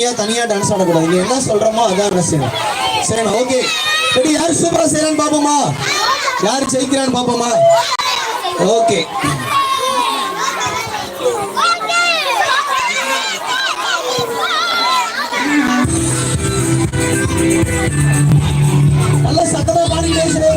தனியா தனியாக டான்ஸ் ஆடக்கூடாது. நீ என்ன சொல்கிறோமோ அதான் ரசிகன் சரிண்ணா ஓகே ரெடி யார் சூப்பராக செய்கிறான்னு பார்ப்போமா யார் ஜெயிக்கிறான்னு பார்ப்போமா ஓகே நல்ல சத்தமாக பாடி பேசுகிறேன்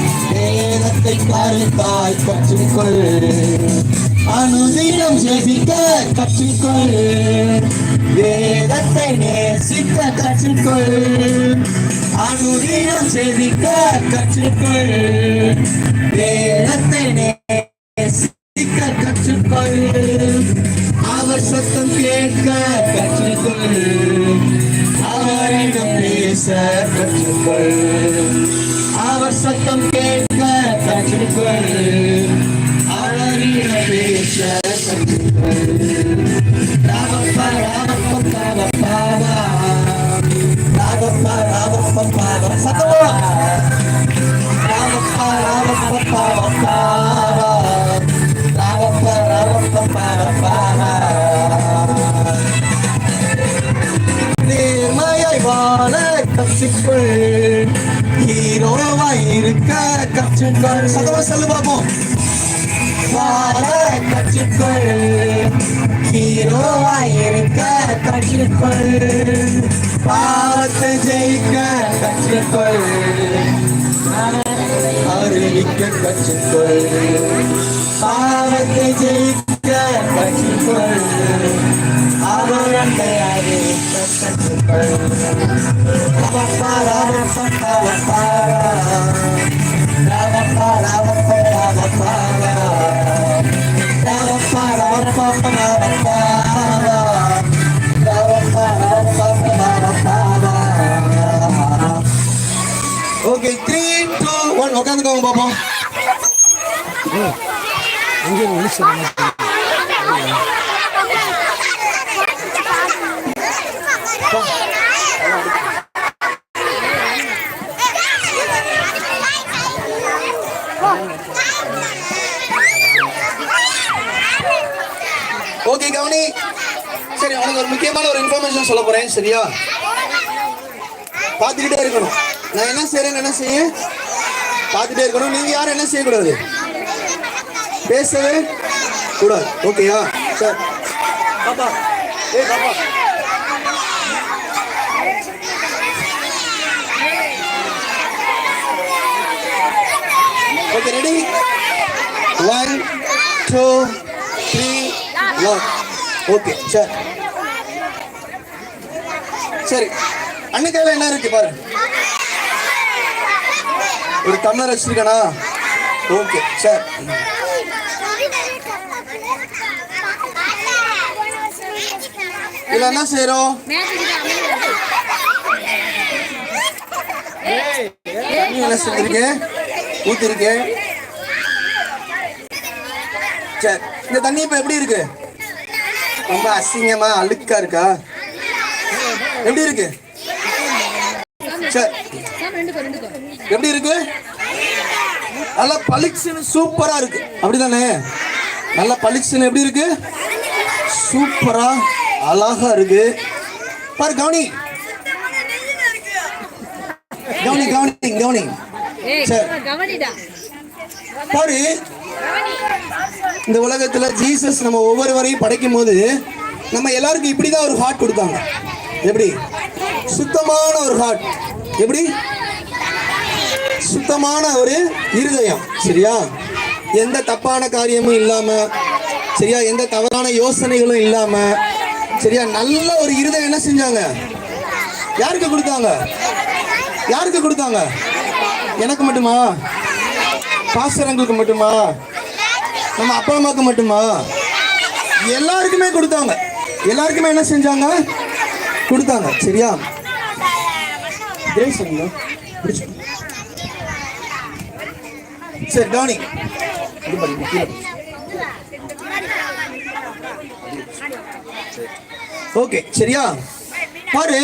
வேதத்தை கருத்தாய் கற்றுக்கொள் அனுதினம் ஜெபிக்க கற்றுக்கொள் வேதத்தை நேசிக்க கற்றுக்கொள் அனுதினம் ஜெபிக்க கற்றுக்கொள் வேதத்தை நேசிக்க கற்றுக்கொள் அவர் சத்தம் கேட்க கற்றுக்கொள் அவரிடம் பேச கற்றுக்கொள் அவர் சத்தம் I'm gonna a bitch, I'm gonna. ஹீரோவா இருக்க கற்றுக்கொள் பாவத்தை ஜெயிக்க கற்றுக்கொள் அறிவிக்க கற்றுக்கொள் பாவத்தை ஜெயிக்க கற்றுக்கொள் அவரத்தை அறிவிக்க கற்றுக்கொள் அவப்பார் அவப்பட்ட அவப்பாரா அவப்பார் அவப்பட்ட அவப்பாரா அவப்பார் அவப்பட்ட ஓகே கவனி. சரி உனக்கு ஒரு முக்கியமான ஒரு இன்ஃபர்மேஷன் சொல்ல போறேன் சரியா? பார்த்துக்கிட்டே இருக்கணும். நான் என்ன செய்யறேன்னு என்ன செய்ய? பார்த்துட்டே இருக்கணும். நீங்க யாரும் என்ன செய்யக்கூடாது? பேசவே கூடாது ஓகேயா சார் பாப்பா. ஏய் பாப்பா. Okay ready one two three one okay sir சரி கையில என்ன இருக்கு பாரு? ஒரு டம்ளர் வச்சிருக்கனா? ஓகே சார் இதுல என்ன செய்யறோம் என்ன செஞ்சிருக்கு ஊத்திருக்கு சரி இந்த தண்ணி இப்ப எப்படி இருக்கு? ரொம்ப அசிங்கமா அழுக்கா இருக்கா? எப்படி இருக்கு? சரி. எப்படி இருக்கு? நல்லா பளிச்சுன்னு சூப்பரா இருக்கு. அப்படிதானே? நல்லா பளிச்சுன்னு எப்படி இருக்கு? சூப்பரா அழகா இருக்கு. பாரு கவனி. கவனி கவனி கவனி. பாரு. இந்த உலகத்துல ஜீசஸ் நம்ம ஒவ்வொருவரையும் படைக்கும் போது நம்ம எல்லாருக்கும் இப்படிதான் ஒரு ஹார்ட் கொடுத்தாங்க. எப்படி? சுத்தமான ஒரு ஹார்ட் எப்படி? சுத்தமான ஒரு இருதயம். சரியா? எந்த தப்பான காரியமும் இல்லாம சரியா? எந்த தவறான யோசனைகளும் இல்லாம சரியா? நல்ல ஒரு இருதயம் என்ன செஞ்சாங்க? யாருக்கு கொடுத்தாங்க? யாருக்கு கொடுத்தாங்க? எனக்கு மட்டுமா? பாசரங்களுக்கு மட்டுமா? நம்ம அப்பா அம்மாவுக்கு மட்டுமா? எல்லாருக்குமே கொடுத்தாங்க. எல்லாருக்குமே என்ன செஞ்சாங்க? கொடுத்தாங்க. சரியா? கிரேஸ் சரி கவனி ஓகே சரியா? பாரு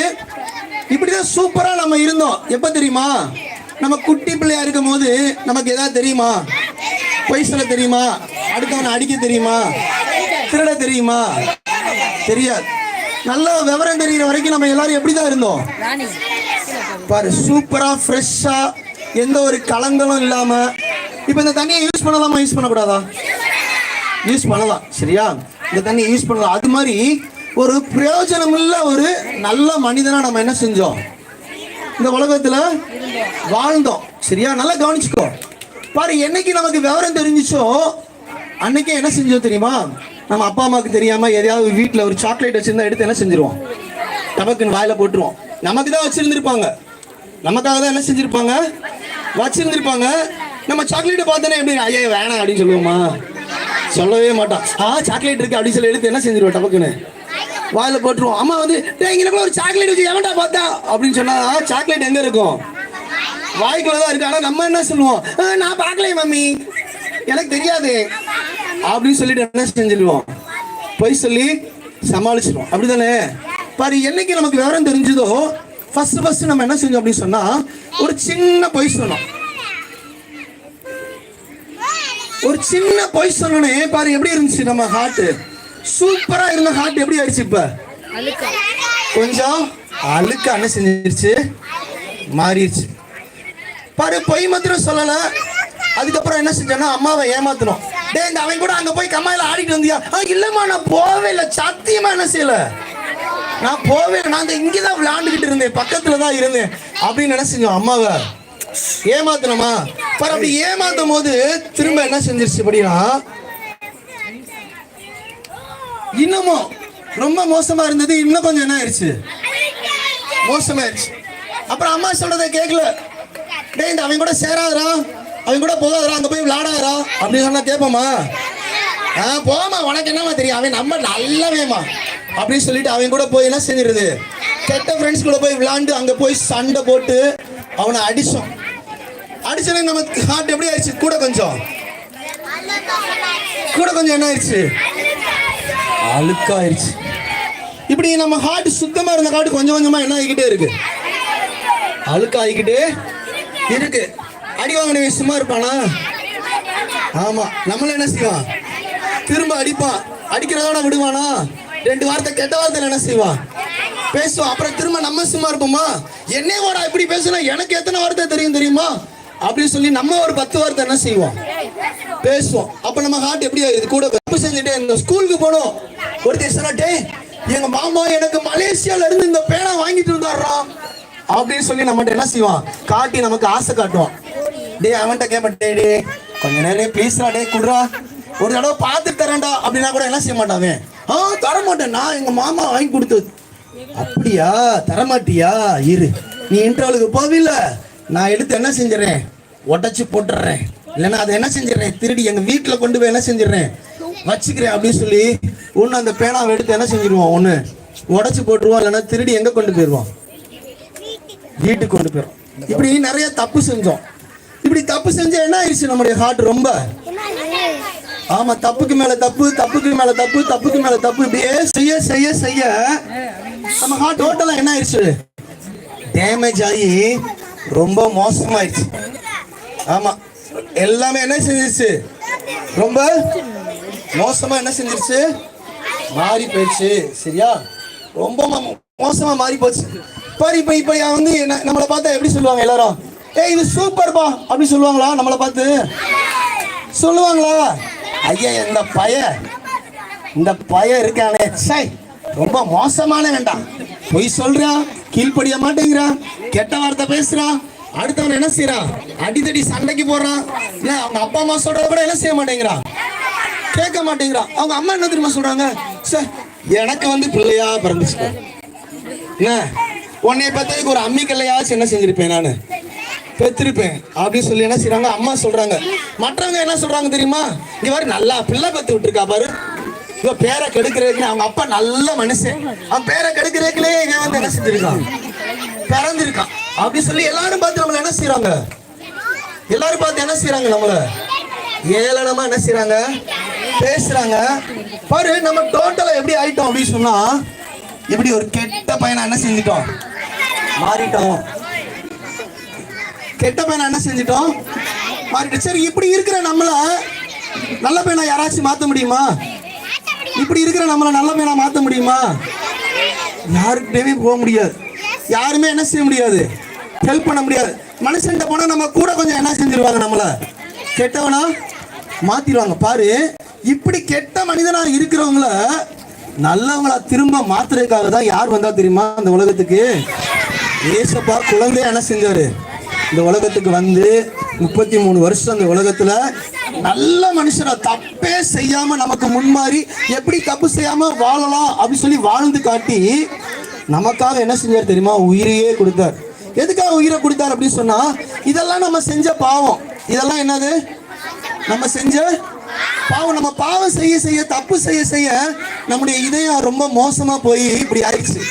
இப்படிதான் சூப்பரா நம்ம இருந்தோம். எப்ப தெரியுமா? நம்ம குட்டி பிள்ளையா இருக்கும் போது நமக்கு ஏதாவது தெரியுமா? பொய் சொல்ல தெரியுமா? அடுத்தவனை அடிக்க தெரியுமா? திருட தெரியுமா? தெரியாது. நல்ல விவரம் தெரிகிற வரைக்கும் நம்ம எல்லாரும் எப்படி தான் இருந்தோம்? பாரு சூப்பரா ஃப்ரெஷ்ஷா எந்த ஒரு கலங்களும் இல்லாம இப்போ இந்த தண்ணியை யூஸ் பண்ணலாமா யூஸ் பண்ணக்கூடாதா? யூஸ் பண்ணலாம் சரியா? இந்த தண்ணியை யூஸ் பண்ணலாம். அது மாதிரி ஒரு பிரயோஜனமுள்ள ஒரு நல்ல மனிதனா நம்ம என்ன செஞ்சோம்? இந்த உலகத்துல வாழ்ந்தோம். சரியா? நல்லா கவனிச்சுக்கோ. பாரு என்னைக்கு நமக்கு விவரம் தெரிஞ்சுச்சோ அன்னைக்கே என்ன செஞ்சோம் தெரியுமா? நம்ம அப்பா அம்மாவுக்கு தெரியாம எதையாவது வீட்டில் ஒரு சாக்லேட் வச்சிருந்தா எடுத்து என்ன செஞ்சிருவோம்? டபக்குன்னு வாயில போட்டுருவோம். நமக்கு தான் வச்சிருந்திருப்பாங்க. நமக்காக தான் என்ன செஞ்சிருப்பாங்க? வச்சிருந்திருப்பாங்க. நம்ம சாக்லேட்டை பார்த்தோன்னே எப்படி ஐயா வேணாம் அப்படின்னு சொல்லுவோமா? சொல்லவே மாட்டான். ஆ சாக்லேட் இருக்கு அப்படின்னு சொல்லி எடுத்து என்ன செஞ்சிருவோம் டபக்குன்னு? வாயில போட்டுருவோம். அம்மா வந்து டேய் இங்க ஒரு சாக்லேட் வச்சு எவன்டா பார்த்தா? அப்படின்னு சொன்னா சாக்லேட் எங்க இருக்கும்? வாய்க்குள்ள தான் இருக்கு. ஆனா நம்ம என்ன சொல்லுவோம்? நான் பார்க்கலையே மம்மி. எனக்கு தெரியாது. அப்படின்னு சொல்லிட்டு என்ன செஞ்சிருவோம்? பொய் சொல்லி சமாளிச்சிருவோம். அப்படிதானே பாரு என்னைக்கு நமக்கு விவரம் தெரிஞ்சதோ ஃபர்ஸ்ட் ஃபர்ஸ்ட் நம்ம என்ன செஞ்சோம் அப்படின்னு சொன்னா ஒரு சின்ன பொய் சொன்னோம். ஒரு சின்ன பொய் சொன்னோன்னே பாரு எப்படி இருந்துச்சு நம்ம ஹார்ட் சூப்பரா இருந்த ஹார்ட் எப்படி ஆயிடுச்சு இப்ப? கொஞ்சம் அழுக்கு என்ன செஞ்சிருச்சு. மாறிடுச்சு. பாரு பொய் மாத்திரம் சொல்லல. அதுக்கப்புறம் என்ன செஞ்சோன்னா அம்மாவை ஏமாத்தணும் டே இந்த அவன் கூட அங்க போய் கம்மாயில ஆடிட்டு வந்தியா? "ஆ, இல்லம்மா நான் போவே இல்லை. சத்தியமா என்ன செய்யல? நான் போவே இல்லை. நான் இங்கே தான் விளையாண்டுக்கிட்டு இருந்தேன். பக்கத்துல தான் இருந்தேன். அப்படின்னு என்ன செஞ்சோம் அம்மாவை? ஏமாத்தணுமா பாரு அப்படி ஏமாத்தும் போது திரும்ப என்ன செஞ்சிருச்சு அப்படின்னா இன்னமும் ரொம்ப மோசமா இருந்தது. இன்னும் கொஞ்சம் என்ன ஆயிடுச்சு மோசமாயிருச்சு. அப்புறம் அம்மா சொல்றதை கேட்கல டேய் இந்த அவன் கூட சேராதரா அவன் கூட போகாதரா அங்க போய் விளையாடாதரா அப்படின்னு சொன்னா கேட்போமா ஆ போமா உனக்கு என்னமா தெரியும்? அவன் நம்ம நல்லவேமா அப்படின்னு சொல்லிட்டு அவன் கூட போய் என்ன செஞ்சிருது? கெட்ட ஃப்ரெண்ட்ஸ் கூட போய் விளாண்டு அங்க போய் சண்டை போட்டு அவனை அடிச்சோம். அடிச்சோன்னே நம்ம ஹார்ட் எப்படி ஆயிடுச்சு கூட கொஞ்சம். கூட கொஞ்சம் என்ன ஆயிடுச்சு அழுக்காயிருச்சு. இப்படி நம்ம ஹார்ட் சுத்தமா இருந்த ஹார்ட் கொஞ்சம் கொஞ்சமா என்ன ஆகிக்கிட்டே இருக்கு? அழுக்காகிக்கிட்டே இருக்கு. அடி வாங்கினவன் சும்மா இருப்பானா? ஆமா. நம்மள என்ன செய்வான்? திரும்ப அடிப்பான். அடிக்கிறதோட விடுவானா? ரெண்டு வார்த்தை கெட்ட வார்த்தையில் என்ன செய்வான்? பேசுவான். அப்புறம் திரும்ப நம்ம சும்மா இருப்போமா? என்னைய வாடா இப்படி பேசுனா எனக்கு எத்தனை வார்த்தை தெரியும் தெரியுமா? அப்படின்னு சொல்லி நம்ம ஒரு பத்து வார்த்தை என்ன செய்வோம்? பேசுவோம். அப்ப நம்ம ஹார்ட் எப்படி ஆகுது கூட தப்பு எங்க ஸ்கூலுக்கு போனோம். ஒரு சொன்னா டேய் எங்க மாமா எனக்கு மலேசியால இருந்து இந்த பேனா வாங்கிட்டு இருந்தாரா அப்படின்னு சொல்லி நம்மகிட்ட என்ன செய்வான்? காட்டி நமக்கு ஆசை காட்டுவான். டேய் அவன்கிட்ட கேட்பேன் டே கொஞ்ச நேரம் ப்ளீஸ்ரா டே குடுறா. ஒரு தடவை பார்த்துட்டு தரேன்டா அப்படின்னா கூட என்ன செய்ய மாட்டான் அவன்? ஆ தர மாட்டேன் நான் எங்க மாமா வாங்கி கொடுத்தது. அப்படியா? தரமாட்டியா? இரு. நீ இன்டர்வலுக்கு போவில்ல. நான் எடுத்து என்ன செஞ்சிடறேன்? உடச்சி போட்டுறேன் இல்லைன்னா அதை என்ன செஞ்சிடறேன்? திருடி எங்க வீட்டில் கொண்டு போய் என்ன செஞ்சிடறேன்? வச்சுக்கிறேன் அப்படின்னு சொல்லி ஒன்று அந்த பேனாவை எடுத்து என்ன செஞ்சிருவோம்? ஒன்று உடச்சி போட்டுருவோம் இல்லைன்னா திருடி எங்கே கொண்டு போயிடுவோம்? வீட்டுக்கு கொண்டு போயிடும் இப்படி நிறைய தப்பு செஞ்சோம். இப்படி தப்பு செஞ்சா என்ன ஆயிடுச்சு நம்முடைய ஹார்ட் ரொம்ப? ஆமா தப்புக்கு மேல தப்பு தப்புக்கு மேல தப்பு தப்புக்கு மேல தப்பு இப்படியே செய்ய செய்ய செய்ய நம்ம ஹார்ட் டோட்டலா என்ன ஆயிடுச்சு? டேமேஜ் ஆகி ரொம்ப மோசமாயிடுச்சு. ஆமா எல்லாமே என்ன செஞ்சிருச்சு? ரொம்ப மோசமா என்ன செஞ்சிருச்சு? மாறி போயிடுச்சு. சரியா? ரொம்ப மோசமாக மோசமா மாறி போச்சு. பாரு இப்ப இப்ப வந்து என்ன- நம்மளை பார்த்தா எப்படி சொல்லுவாங்க எல்லாரும்? ஏய் இது சூப்பர்ப்பா அப்படி சொல்லுவாங்களா நம்மளை பார்த்து? சொல்லுவாங்களா? ஐயா இந்த பய இந்த பய இருக்கானே. சை ரொம்ப மோசமான வேண்டாம் பொய் சொல்றான் கீழ்ப்படிய மாட்டேங்கிறான் கெட்ட வார்த்தை பேசுறான் அடுத்தவன் என்ன செய்யறான் அடித்தடி சண்டைக்கு போடுறான் இல்ல அவங்க அப்பா அம்மா சொல்றத கூட என்ன செய்ய மாட்டேங்கிறான் கேட்க மாட்டேங்கிறான் அவங்க அம்மா என்ன தெரியுமா சொல்றாங்க? சார் எனக்கு வந்து பிள்ளையா பிறந்துச்சு என்ன? உன்னைய பார்த்ததுக்கு ஒரு அம்மி கல்லையாச்சும் என்ன செஞ்சிருப்பேன் நான்? பெற்றிருப்பேன் அப்படின்னு சொல்லி என்ன செய்யறாங்க அம்மா சொல்றாங்க. மற்றவங்க என்ன சொல்றாங்க தெரியுமா? இங்க பாரு நல்லா பிள்ளை பத்து விட்டுருக்கா பாரு. இவ பேரை கெடுக்கிறதுக்கு அவங்க அப்பா நல்ல மனுஷன். அவன் பேரை கெடுக்கிறதுக்குள்ளே இவன் வந்து என்ன செஞ்சிருக்கான்? பிறந்திருக்கான். அப்படி சொல்லி எல்லாரும் பார்த்து நம்மள என்ன செய்றாங்க? எல்லாரும் பார்த்து என்ன செய்றாங்க நம்மள? ஏளனமா என்ன செய்றாங்க? பேசுறாங்க. பாரு நம்ம டோட்டலா எப்படி ஆயிட்டோம் அப்படின்னு சொன்னா இப்படி ஒரு கெட்ட பையனை என்ன செஞ்சிட்டோம்? மாறிட்டோம். கெட்ட பையனை என்ன செஞ்சிட்டோம்? மாறிட்டோம். சரி இப்படி இருக்கிற நம்மள நல்ல பையனா யாராச்சும் மாத்த முடியுமா? இப்படி இருக்கிற நம்மள நல்ல பையனா மாத்த முடியுமா? யாருக்கிட்டயுமே போக முடியாது. யாருமே என்ன செய்ய முடியாது? ஹெல்ப் பண்ண முடியாது. மனுஷன்கிட்ட போனால் நம்ம கூட கொஞ்சம் என்ன செஞ்சிருவாங்க நம்மளை? கெட்டவனா மாத்திடுவாங்க பாரு இப்படி கெட்ட மனிதனாக இருக்கிறவங்கள நல்லவங்களா திரும்ப மாத்துறதுக்காக தான் யார் வந்தா தெரியுமா அந்த உலகத்துக்கு? ஏசப்பா குழந்தைய என்ன செஞ்சாரு? இந்த உலகத்துக்கு வந்து முப்பத்தி மூணு வருஷம் அந்த உலகத்துல நல்ல மனுஷனா தப்பே செய்யாம நமக்கு முன்மாறி எப்படி தப்பு செய்யாம வாழலாம் அப்படின்னு சொல்லி வாழ்ந்து காட்டி நமக்காக என்ன செஞ்சார் தெரியுமா? உயிரையே கொடுத்தார். எதுக்காக உயிரை கொடுத்தார் அப்படின்னு சொன்னா இதெல்லாம் நம்ம செஞ்ச பாவம். இதெல்லாம் என்னது? நம்ம செஞ்ச பாவம். நம்ம பாவம் செய்ய செய்ய தப்பு செய்ய செய்ய நம்முடைய இதயம் ரொம்ப மோசமா போய் இப்படி ஆயிடுச்சு.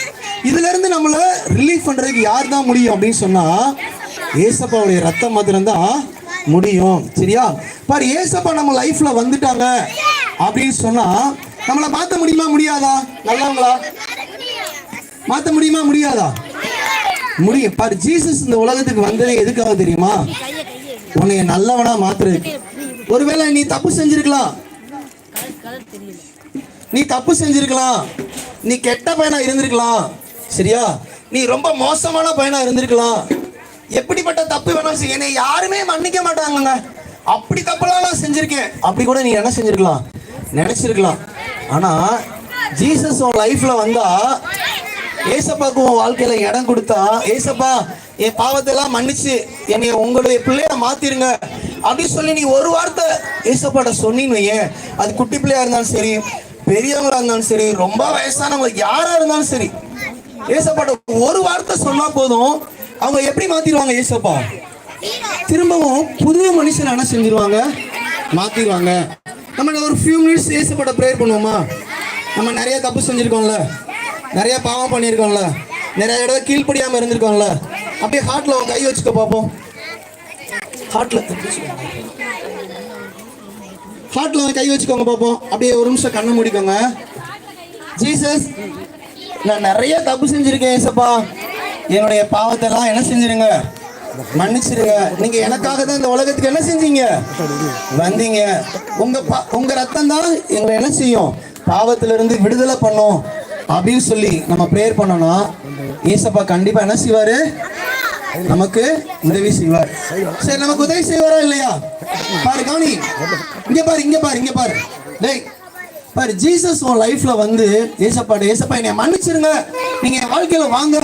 இதுல இருந்து நம்மள ரிலீஃப் பண்றதுக்கு யார் தான் முடியும் அப்படின்னு சொன்னா ஏசப்பாவுடைய ரத்தம் மாத்திரம் தான் முடியும். சரியா? பாரு ஏசப்பா நம்ம லைஃப்ல வந்துட்டாங்க அப்படின்னு சொன்னா நம்மளை மாத்த முடியுமா முடியாதா? நல்லவங்களா? மாத்த முடியுமா முடியாதா? முடியும். பாரு ஜீசஸ் இந்த உலகத்துக்கு வந்ததே எதுக்காக தெரியுமா? உன்னைய நல்லவனா மாத்துறதுக்கு. ஒருவேளை நீ தப்பு செஞ்சிருக்கலாம். நீ தப்பு செஞ்சிருக்கலாம். நீ கெட்ட பையனா இருந்திருக்கலாம். சரியா? நீ ரொம்ப மோசமான பையனா இருந்திருக்கலாம். எப்படிப்பட்ட தப்பு வேணாலும் செய்ய என்னை யாருமே மன்னிக்க மாட்டாங்கங்க. அப்படி தப்பெல்லாம் நான் செஞ்சிருக்கேன். அப்படி கூட நீ என்ன செஞ்சிருக்கலாம்? நினைச்சிருக்கலாம். ஆனா ஜீசஸ் உன் லைஃப்ல வந்தா ஏசப்பாக்கு உன் வாழ்க்கையில இடம் கொடுத்தா ஏசப்பா என் பாவத்தை எல்லாம் மன்னிச்சு என்னை உங்களுடைய பிள்ளைய மாத்திருங்க. அப்படின்னு சொல்லி நீ ஒரு வார்த்தை ஏசப்பாட்ட சொன்னீங்க ஏன் அது குட்டி பிள்ளையா இருந்தாலும் சரி பெரியவங்களா இருந்தாலும் சரி ரொம்ப வயசானவங்க யாரா இருந்தாலும் சரி ஏசப்பாட்ட ஒரு வார்த்தை சொன்னா போதும் அவங்க எப்படி மாத்திடுவாங்க ஏசப்பா? திரும்பவும் புது மனுஷன் என்ன செஞ்சிருவாங்க? மாத்திடுவாங்க நம்ம ஒரு ஃபியூ மினிட்ஸ் ஏசப்பாட்ட ப்ரேயர் பண்ணுவோமா? நம்ம நிறைய தப்பு செஞ்சிருக்கோம்ல. நிறைய பாவம் பண்ணியிருக்கோம்ல நிறைய தடவை கீழ்ப்படியாம இருந்திருக்கோம்ல அப்படியே ஹார்ட்ல உன் கை வச்சுக்க பார்ப்போம் ஹார்ட்ல ஹார்ட்ல உன் கை வச்சுக்கோங்க பார்ப்போம் அப்படியே ஒரு நிமிஷம் கண்ணை முடிக்கோங்க. ஜீசஸ் நான் நிறைய தப்பு செஞ்சிருக்கேன் ஏசப்பா. என்னுடைய பாவத்தை எல்லாம் என்ன செஞ்சிருங்க? மன்னிச்சிருங்க. நீங்க எனக்காக தான் இந்த உலகத்துக்கு என்ன செஞ்சீங்க? வந்தீங்க. உங்க பா- உங்க ரத்தம் தான் எங்களை என்ன செய்யும்? பாவத்திலிருந்து விடுதலை பண்ணும். அப்படின்னு சொல்லி நம்ம ப்ரேயர் பண்ணோம்னா ஏசப்பா கண்டிப்பா என்ன செய்வாரு? நமக்கு உதவி செய்வார். சரி நமக்கு உதவி செய்வாரா இல்லையா? பாரு கவனி. இங்க பாரு இங்க பாரு இங்க பாரு. டேய் பாரு ஜீசஸ் உன் லைஃப்ல வந்து ஏசப்பா ஏசப்பா என்னை மன்னிச்சிருங்க. நீங்க என் வாழ்க்கையில வாங்க.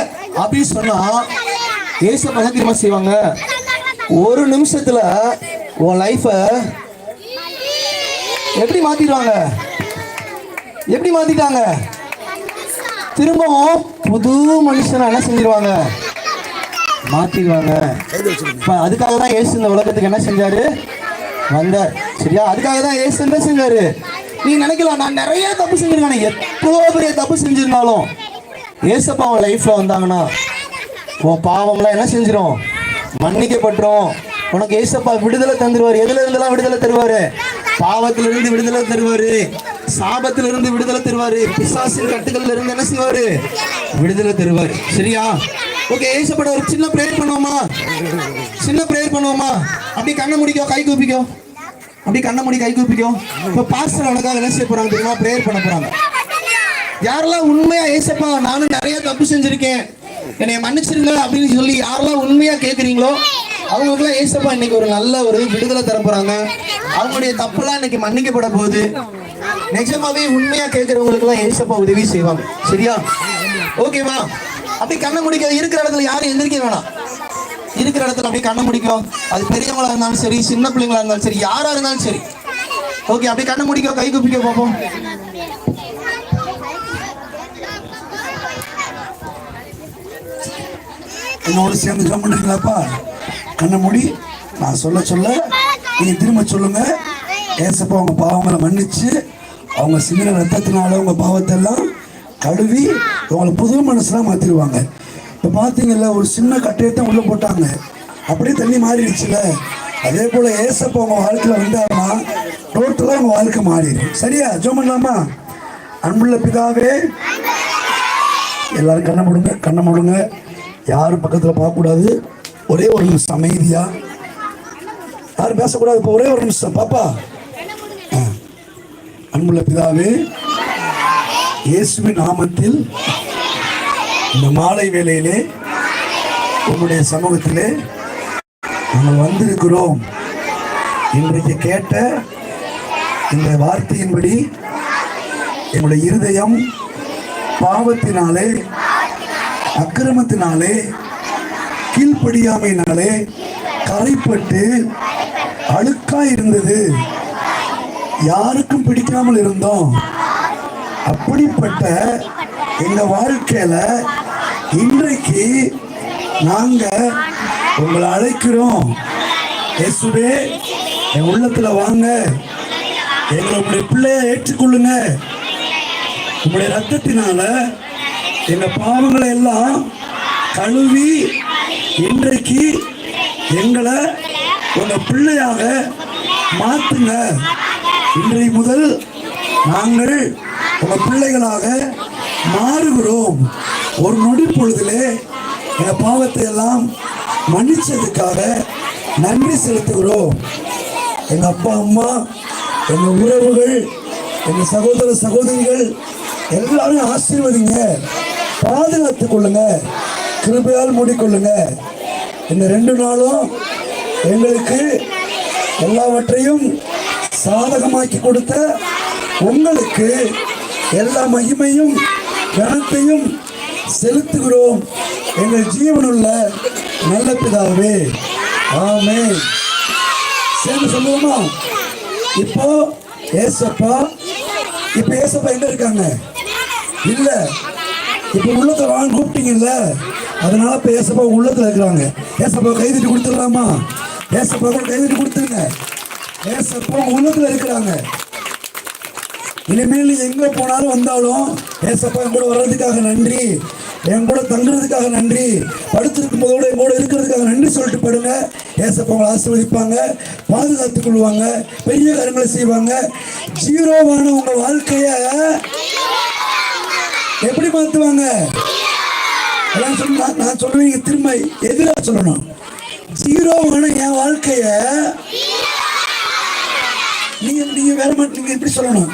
அப்படின்னு சொன்னா ஏசப்பா என்ன செய்வாங்க? ஒரு நிமிஷத்துல உன் லைஃபை எப்படி மாத்திடுவாங்க? எப்படி மாத்திட்டாங்க? திரும்பவும் புது மனுஷனால என்ன செஞ்சிருவாங்க? மாத்திடுவாங்க. இப்போ அதுக்காக தான் ஏசு இந்த உலகத்துக்கு என்ன செஞ்சாரு? வந்தார். சரியா? அதுக்காக தான் ஏசு என்ன செஞ்சாரு? நீ நினைக்கலாம் நான் நிறைய தப்பு செஞ்சிருக்கேன். எவ்வளோ பெரிய தப்பு செஞ்சிருந்தாலும் ஏசப்பா அவன் லைஃப்ல வந்தாங்கன்னா உன் பாவம்லாம் என்ன செஞ்சிடும் மன்னிக்கப்பட்டுரும். உனக்கு ஏசப்பா விடுதலை தந்துடுவார் எதுல இருந்தெல்லாம் விடுதலை தருவாரு? பாவத்திலிருந்து விடுதலை தருவாரு. சாபத்திலிருந்து விடுதலை தருவாரு. பிசாசின் கட்டுகள்ல இருந்து என்ன செய்வாரு? விடுதலை தருவாரு. சரியா? ஓகே ஏசப்பட ஒரு சின்ன ப்ரேயர் பண்ணுவோமா? சின்ன ப்ரேயர் பண்ணுவோமா? அப்படி கண்ணை முடிக்கோ கை கூப்பிக்கோ. அப்படி கண்ணை முடி கை கூப்பிக்கோ. இப்போ பாஸ்டர் அவனுக்காக என்ன செய்ய போறாங்க தெரியுமா? ப்ரேயர் பண்ண போறாங்க. யாரெல்லாம் உண்மையா ஏசப்பா நானும் நிறைய தப்பு செஞ்சிருக்கேன். என்னை மன்னிச்சிருங்க அப்படின்னு சொல்லி யாரெல்லாம் உண்மையா கேட்குறீங்களோ அவங்களுக்குலாம் ஏசப்பா இன்னைக்கு ஒரு நல்ல ஒரு விடுதலை தர போறாங்க. அவங்களுடைய தப்புலாம் இன்னைக்கு மன்னிக்கப்பட போகுது. நிஜமாவே உண்மையா கேட்கறவங்களுக்குலாம் ஏசப்பா உதவி செய்வாங்க. சரியா? ஓகேவா அப்படி கண்ணை முடிக்க. இருக்கிற இடத்துல யாரும் எந்திரிக்க வேணாம். இருக்கிற இடத்துல அப்படியே கண்ணை முடிக்கும் அது பெரியவங்களா இருந்தாலும் சரி சின்ன பிள்ளைங்களா இருந்தாலும் சரி யாரா இருந்தாலும் சரி. ஓகே அப்படியே கண்ணை முடிக்க கை குப்பிக்க பார்ப்போம். என்னோட சேர்ந்து ஜம் பண்ணுறீங்களாப்பா கண்ணை மூடி நான் சொல்ல சொல்ல நீங்க திரும்ப சொல்லுங்க. ஏசப்பா அவங்க பாவங்களை மன்னிச்சு அவங்க சிந்தின ரத்தத்தினால அவங்க பாவத்தை எல்லாம் கழுவி உங்களை புது மனசுலாம் மாத்திருவாங்க. இப்போ பார்த்தீங்கல்ல ஒரு சின்ன கட்டையை தான் உள்ள போட்டாங்க. அப்படியே தண்ணி மாறிடுச்சுல. அதே போல ஏசப்பா உங்க வாழ்க்கையில் வந்தாருன்னா டோட்டலாக அவங்க வாழ்க்கை மாறிடும் சரியா? ஜோம் பண்ணலாமா? அன்புள்ள பிதாவே எல்லாரும் கண்ணை முடுங்க கண்ணை முடுங்க. யாரும் பக்கத்தில் பார்க்கக்கூடாது. ஒரே ஒரு நிமிஷம் அமைதியா? யாரும் பேசக்கூடாது இப்போ ஒரே ஒரு நிமிஷம் பாப்பா. அன்புள்ள பிதாவே இயேசுவின் நாமத்தில் இந்த மாலை வேளையிலே உங்களுடைய சமூகத்திலே நாங்கள் வந்திருக்கிறோம். இன்றைக்கு கேட்ட இந்த வார்த்தையின்படி என்னுடைய இருதயம் பாவத்தினாலே அக்கிரமத்தினாலே கீழ்ப்படியாமையினாலே கரைப்பட்டு அழுக்கா இருந்தது. யாருக்கும் பிடிக்காமல் இருந்தோம். அப்படிப்பட்ட எங்க வாழ்க்கையில இன்றைக்கு நாங்க உங்களை அழைக்கிறோம். இயேசுவே என் உள்ளத்துல வாங்க. எங்களை உங்களுடைய பிள்ளைய ஏற்றுக்கொள்ளுங்க. உங்களுடைய ரத்தத்தினால எங்க பாவங்களை எல்லாம் கழுவி இன்றைக்கு எங்களை உங்க பிள்ளையாக மாத்துங்க. இன்றை முதல் நாங்கள் உங்க பிள்ளைகளாக மாறுகிறோம். ஒரு நொடி பொழுதிலே எங்க பாவத்தை எல்லாம் மன்னிச்சதுக்காக நன்றி செலுத்துகிறோம். எங்க அப்பா அம்மா எங்க உறவுகள் எங்க சகோதர சகோதரிகள் எல்லாரும் ஆசீர்வதிங்க. பாதுகாத்துக் கொள்ளுங்க. கிருபையால் மூடிக்கொள்ளுங்க. இந்த ரெண்டு நாளும் எங்களுக்கு எல்லாவற்றையும் சாதகமாக்கி கொடுத்த உங்களுக்கு எல்லா மகிமையும் கனத்தையும் செலுத்துகிறோம். எங்கள் ஜீவனுள்ள நல்ல பிதாவே. ஆமே சேர்ந்து சொல்லுவோமா? இப்போ ஏசப்பா இப்போ ஏசப்பா எங்க இருக்காங்க? இல்லை. இப்போ உள்ளத்தை வாங்க கூப்பிட்டீங்கல்ல அதனால இப்போ ஏசப்பா உள்ளத்தில் இருக்கிறாங்க. ஏசப்பா கைதிட்டு கொடுத்துடலாமா? ஏசப்பா கூட கைதிட்டு கொடுத்துருங்க. ஏசப்பா உள்ளத்தில் இருக்கிறாங்க. இனிமேல் நீங்க எங்கே போனாலும் வந்தாலும் ஏசப்பா என் கூட வர்றதுக்காக நன்றி. என் கூட தங்குறதுக்காக நன்றி. படுத்திருக்கும் போதோட என் கூட இருக்கிறதுக்காக நன்றி சொல்லிட்டு படுங்க. ஏசப்பா உங்களை ஆசீர்வதிப்பாங்க பாதுகாத்துக் கொள்வாங்க பெரிய காரியங்களை செய்வாங்க. ஜீரோவான உங்கள் வாழ்க்கையை எப்படி மாத்துவாங்க? எல்லாம் சொல்லு நான் சொல்லுவேன் திரும்ப எதிராக சொல்லணும். ஜீரோவான என் வாழ்க்கைய நீங்க நீங்க வேற மாட்டீங்க நீங்க எப்படி சொல்லணும்?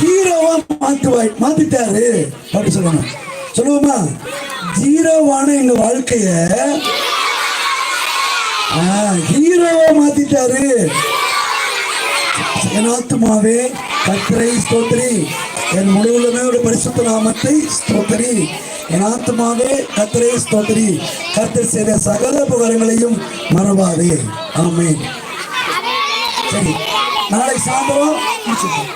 ஹீரோவா மாத்துவாய் மாத்திட்டாரு அப்படி சொல்லணும். சொல்லுவோமா? ஜீரோவான எங்க வாழ்க்கைய ஹீரோவா மாத்திட்டாரு. என் ஆத்துமாவே கர்த்தரை ஸ்தோத்திரி. என் முழுவதுமே ஒரு பரிசுத்த நாமத்தை ஸ்தோத்தரி. என் ஆத்மாவே கர்த்தரை ஸ்தோத்தரி. கத்தர் செய்த சகல புகாரங்களையும் மறவாதே ஆமேன். சரி நாளை சாயந்தரம் முடிச்சுக்கலாம்.